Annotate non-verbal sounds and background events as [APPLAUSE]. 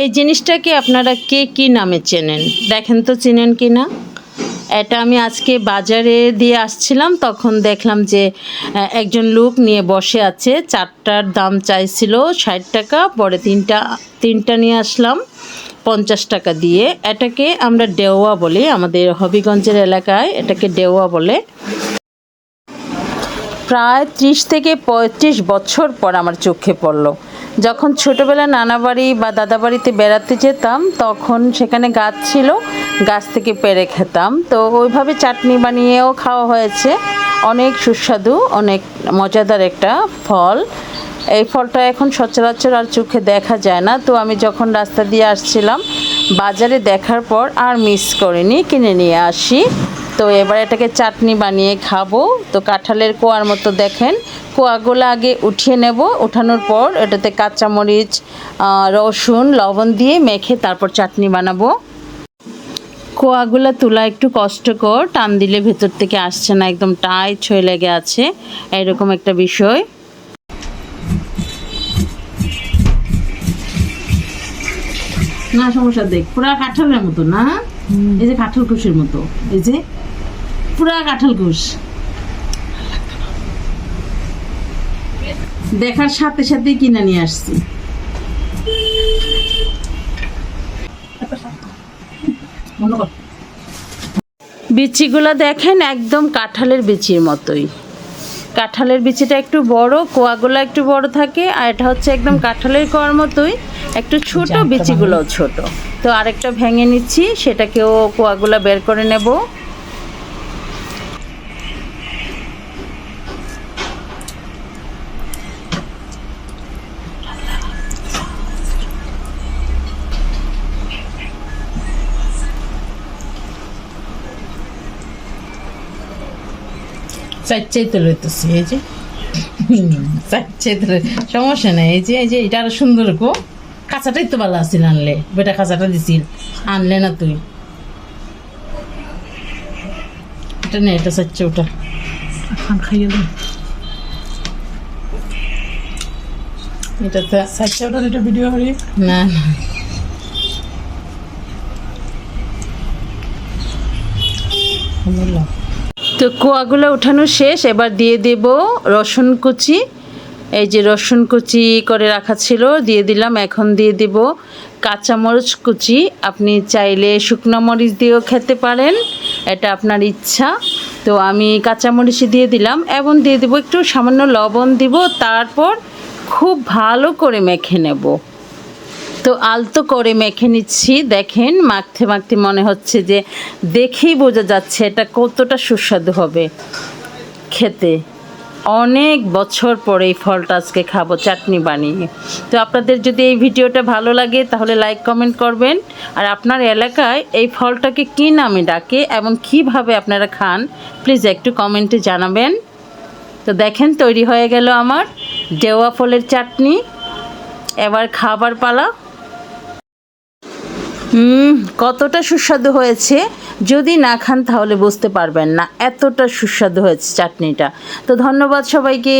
এই জিনিসটাকে আপনারা কে কি নামে চেনেন? দেখেন তো চেনেন কি না? এটা আমি আজকে বাজারে দিয়ে আসছিলাম, তখন দেখলাম যে একজন লোক নিয়ে বসে আছে, চারটার দাম চাইছিল ষাট টাকা, পরে তিনটা তিনটা নিয়ে আসলাম পঞ্চাশ টাকা দিয়ে। এটাকে আমরা ডেওয়া বলি, আমাদের হবিগঞ্জের এলাকায় এটাকে ডেওয়া বলে। প্রায় ত্রিশ থেকে পঁয়ত্রিশ বছর পর আমার চোখে পড়ল। যখন ছোটোবেলা নানা বাড়ি বা দাদা বাড়িতে বেড়াতে যেতাম, তখন সেখানে গাছ ছিল, গাছ থেকে পেরে খেতাম। তো ওইভাবে চাটনি বানিয়েও খাওয়া হয়েছে। অনেক সুস্বাদু, অনেক মজাদার একটা ফল। এই ফলটা এখন সচরাচর আর চোখে দেখা যায় না। তো আমি যখন রাস্তা দিয়ে আসছিলাম, বাজারে দেখার পর আর মিস করিনি, কিনে নিয়ে আসি। তো এবার এটাকে চাটনি বানিয়ে খাব। তো কাঁঠালের কোয়ার মতো দেখেন কোয়াগুলো আগে উঠিয়ে নেব। উঠানোর পর এটাতে কাঁচামরিচ রসুন লবণ দিয়ে মেখে তারপর চাটনি বানাবো। কোয়াগুলো তোলা একটু কষ্টকর টান দিলে ভেতর থেকে আসছে না একদম টাইট হয়ে লেগে আছে। এরকম একটা বিষয়। না সমস্যা দেখ পুরা কাঁঠালের মতো না? এই যে কাঁঠাল কুশের মতো এই যে পুরা কাঁঠাল কুশ দেখার সাথে সাথেই কিনে নিয়ে আসছি। বিচিগুলো দেখেন একদম কাঁঠালের বিচির মতোই। কাঁঠালের বিচিটা একটু বড় কোয়াগুলো একটু বড় থাকে আর এটা হচ্ছে একদম কাঁঠালের কোয়ার মতোই। একটু ছোট বিচিগুলো ছোট। তো আরেকটা ভেঙে নিচ্ছি সেটাকেও কোয়াগুলো বের করে নেব। চাইতে লইতেছি এই যে। [LAUGHS] চাইতে সমস্যা নাই এই যে এই যে এটা আরও সুন্দর গো। কাঁচাটাই তো ভালো আছিল আনলে বেটা কাঁচাটা দিছিল। আনলে না তুই। এটা নে এটা চাচ্ছে ওটা। খান খাইয়ে দেন এটাতে সাইডটা ওটা এটা ভিডিও করি। না না। তো কোয়াগুলো উঠানো শেষ, এবার দিয়ে দেব রসুন কুচি। এই যে রসুন কুচি করে রাখা ছিল, দিয়ে দিলাম। এখন দিয়ে দেব কাঁচামরিচ কুচি। আপনি চাইলে শুকনো মরিচ দিয়েও খেতে পারেন, এটা আপনার ইচ্ছা। তো আমি কাঁচামরিচ দিয়ে দিলাম, এবং দিয়ে দেবো একটু সামান্য লবণ দিব, তারপর খুব ভালো করে মেখে নেব। তো আলতো করে মেখে নিচ্ছি। দেখেন, মাখতে মাখতে মনে হচ্ছে যে দেখেই বোঝা যাচ্ছে এটা কতটা সুস্বাদু হবে খেতে। অনেক বছর পরে এই ফলটা আজকে খাব চাটনি বানিয়ে। তো আপনাদের যদি এই ভিডিওটা ভালো লাগে, তাহলে লাইক, কমেন্ট করবেন। আর আপনার এলাকায় এই ফলটাকে কী নামে ডাকে এবং কীভাবে আপনারা খান, প্লিজ একটু কমেন্টে জানাবেন। তো দেখেন, তৈরি হয়ে গেল আমার ডেওয়া ফলের চাটনি। এবার খাবার পালা। হুম, কতটা সুস্বাদু হয়েছে? যদি না খান তাহলে বুঝতে পারবেন না। এতটা সুস্বাদু হয়েছে চাটনিটা। তো ধন্যবাদ সবাইকে।